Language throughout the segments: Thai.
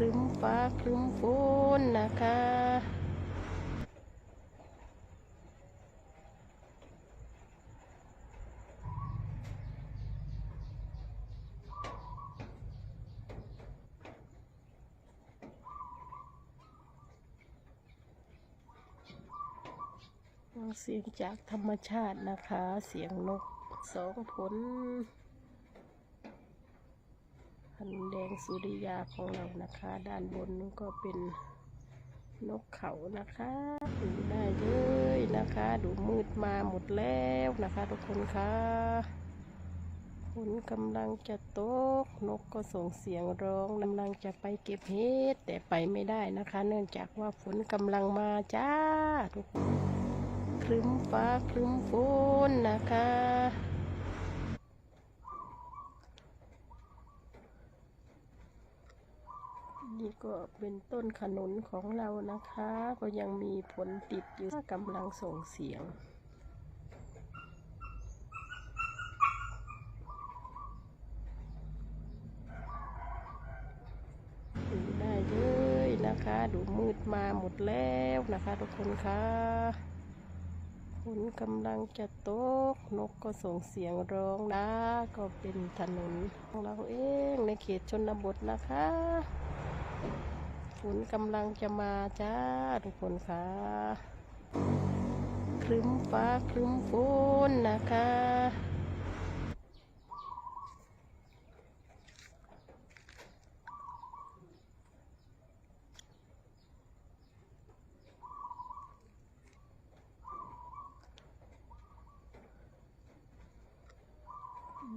รึ้มฟ้าครึ้มฝนนะคะเสียงจากธรรมชาตินะคะ เสียงนกสองผล พันแดงสุริยาของเรานะคะ ด้านบนนู้นก็เป็นนกเขานะคะดูได้เลยนะคะ ดูมืดมาหมดแล้วนะคะทุกคนคะฝนกำลังจะตก นกก็ส่งเสียงร้องกำลังจะไปเก็บเห็ดแต่ไปไม่ได้นะคะ เนื่องจากว่าฝนกำลังมาจ้าทุกคนครึ้มฟ้าครึ้มฝนนะคะ นี่ก็เป็นต้นขนุนของเรานะคะ ก็ยังมีผลติดอยู่กำลังส่งเสียง ดูได้เลยนะคะ ดูมืดมาหมดแล้วนะคะทุกคนคะฝนกำลังจะตก นกก็ส่งเสียงร้องนะ ก็เป็นถนนของเราเองในเขตชนบทนะคะ ฝนกำลังจะมาจ้าทุกคนคะครึ้มฟ้าครึ้มฝนนะคะ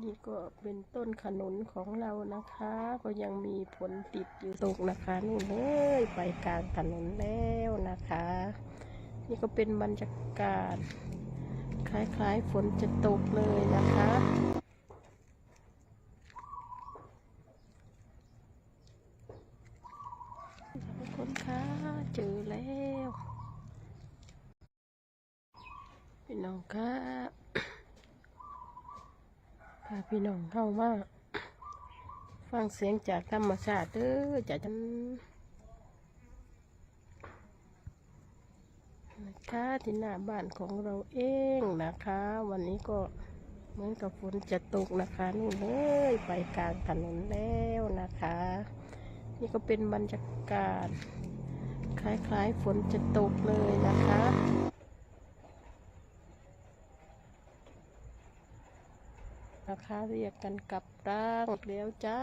นี่ก็เป็นต้นขนุนของเรานะคะ ก็ยังมีผลติดอยู่ตกนะคะนู่นเลยไปกลางถนนแล้วนะคะ นี่ก็เป็นบรรยากาศ คล้ายๆฝนจะตกเลยนะคะทุกคนคะเจอแล้วพี่น้องคะพาพี่น้องเข้ามาฟังเสียงจากธรรมชาติเด้อจากฉันนะคะที่หน้าบ้านของเราเองนะคะ วันนี้ก็เหมือนกับฝนจะตกนะคะนู่นเลยไปกลางถนนแล้วนะคะ นี่ก็เป็นบรรยากาศ คล้ายๆฝนจะตกเลยนะคะ นะคะ เรียกกันกลับร่างแล้วจ้า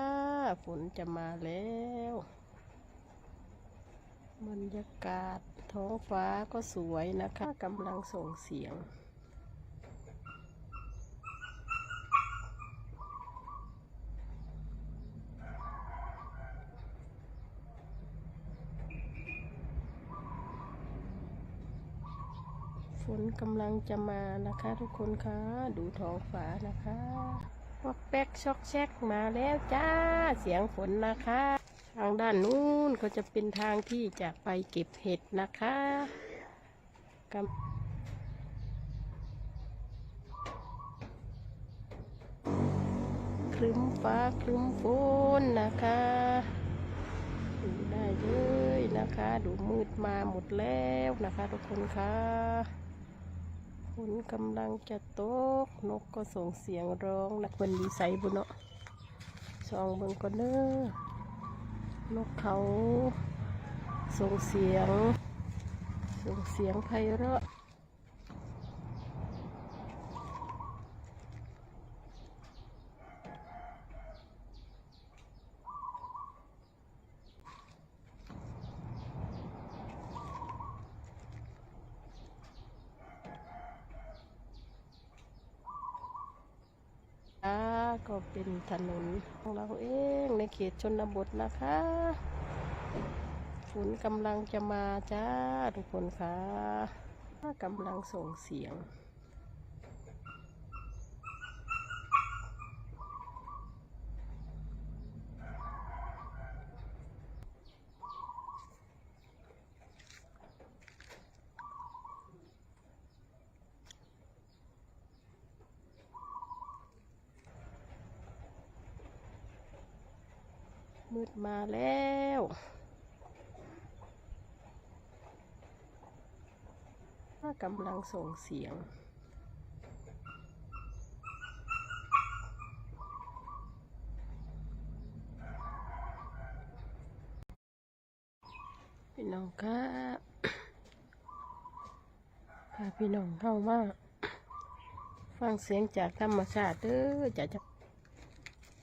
ฝนจะมาแล้วบรรยากาศท้องฟ้าก็สวยนะคะกำลังส่งเสียง ฝน กำลังจะมานะคะทุกคนคะดูท้องฟ้านะคะวอกแป๊กช็อกแชกมาแล้วจ้าเสียงฝนนะคะ ทางด้านนู้นก็จะเป็นทางที่จะไปเก็บเห็ดนะคะกำครึ้มฟ้าครึ้มฝนนะคะดูได้เลยนะคะ ดูมืดมาหมดแล้วนะคะ ทุกคนคะฝ นกำลังจะตก นกก็ส่งเสียงร้องนักบินดีไซบุเนาะสองเบิงก็เนอนกเขา ส่งเสียง ส่งเสียงไพเราะ อ่าก็ เป็นถนนของเราเองในเขตชนบทนะคะ ฝนกำลังจะมาจ้าทุกคนคะกำลังส่งเสียง มืดมาแล้วว่ากำลังส่งเสียง พี่น้องครับพาพี่น้องเข้ามาฟังเสียงจากธรรมชาติเด้อจะจะ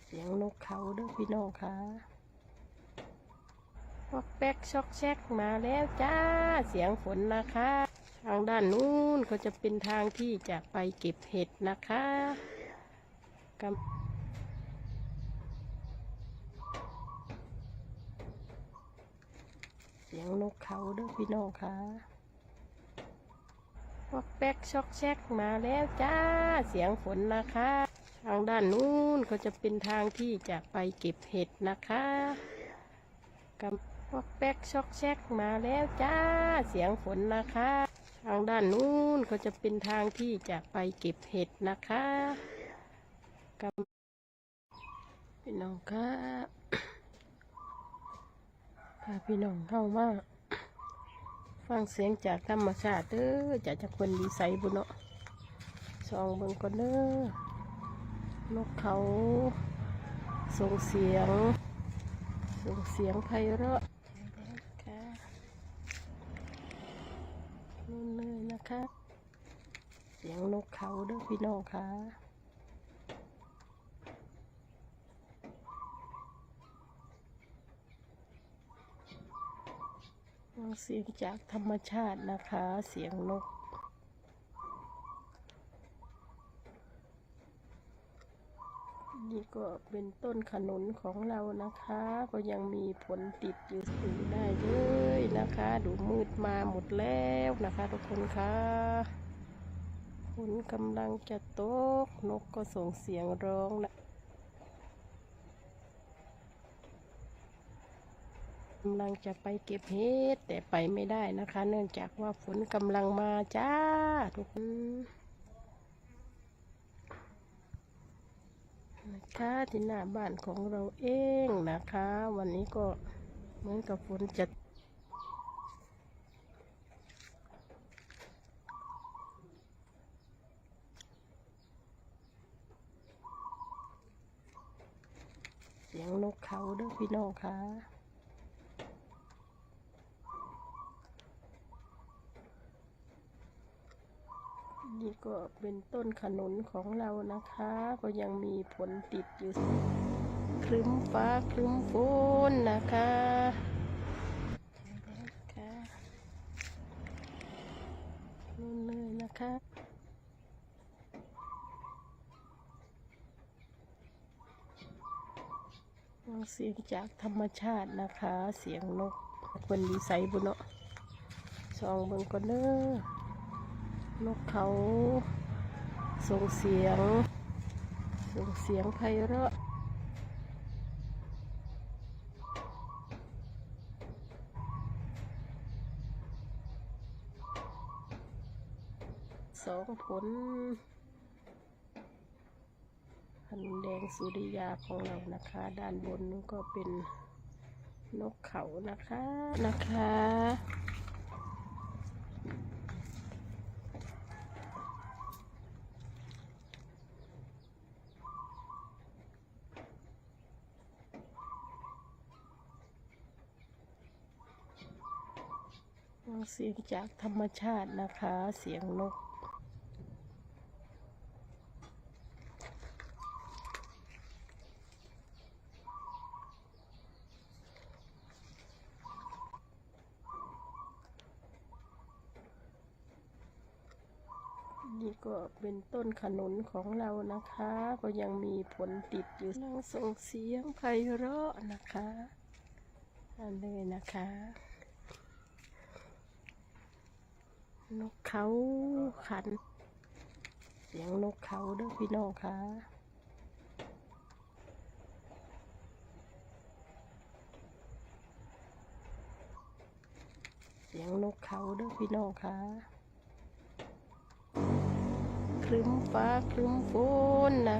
เสียงนกเขาเด้อพี่น้องค่ะ วอกแป๊กช็อกแชกมาแล้วจ้าเสียงฝนนะคะ ทางด้านนู้นก็จะเป็นทางที่จะไปเก็บเห็ดนะคะกำเสียงนกเขาเด้อพี่น้องค่ะวอกแป๊กช็อกแชกมาแล้วจ้า เสียงฝนนะคะ ทางด้านนู้นก็จะเป็นทางที่จะไปเก็บเห็ดนะคะกำ วอกแป๊กช็อกแชกมาแล้วจ้าเสียงฝนนะคะ ทางด้านนู้นก็จะเป็นทางที่จะไปเก็บเห็ดนะคะกำพี่น้องค่ะพาพี่น้องเข้ามาฟังเสียงจากธรรมชาติเด้อจากจากคนดีไซน์บุญเนาะซองเบิ่งก่อนเด้อนกเขาส่งเสียง ส่งเสียงไพเราะ ค่ะนู่นเลยนะคะ เสียงนกเขาเด้อพี่น้องค่ะเสียงจากธรรมชาตินะคะ เสียงนก นี่ก็เป็นต้นขนุนของเรานะคะ ก็ยังมีผลติดอยู่ดูได้เลยนะคะ ดูมืดมาหมดแล้วนะคะ ทุกคนคะฝนกำลังจะตก นกก็ส่งเสียงร้องนะกำลังจะไปเก็บเห็ดแต่ไปไม่ได้นะคะ เนื่องจากว่าฝนกำลังมาจ้าทุกคนนะ คะที่หน้าบ้านของเราเองนะคะ วันนี้ก็เหมือนกับฝนจะเสียงนกเขาเด้อพี่น้องค่ะ นี่ ก็เป็นต้นขนุนของเรานะคะ ก็ยังมีผลติดอยู่ครึ้มฟ้าครึ้มฝนนะคะค่ะนู่นเลยนะคะเสียงจากธรรมชาตินะคะ เสียงนกคนดีไซน์บุญเนาะซองเบิ่งก่อนเด้อ นกเขาส่งเสียง ส่งเสียงไพเราะสองผลพันแดงสุริยาของเรานะคะ ด้านบนนุก็เป็นนกเขานะคะนะคะ เสียงจากธรรมชาตินะคะ เสียงนกนี่ก็เป็นต้นขนุนของเรานะคะ ก็ยังมีผลติดอยู่นั่งส่งเสียงไพเราะนะคะอันเลยนะคะ นกเขาขัน เสียงนกเขาเด้อพี่น้องค่ะเสียงนกเขาเด้อพี่น้องค่ะครึ้มฟ้าครึ้มฝนนะ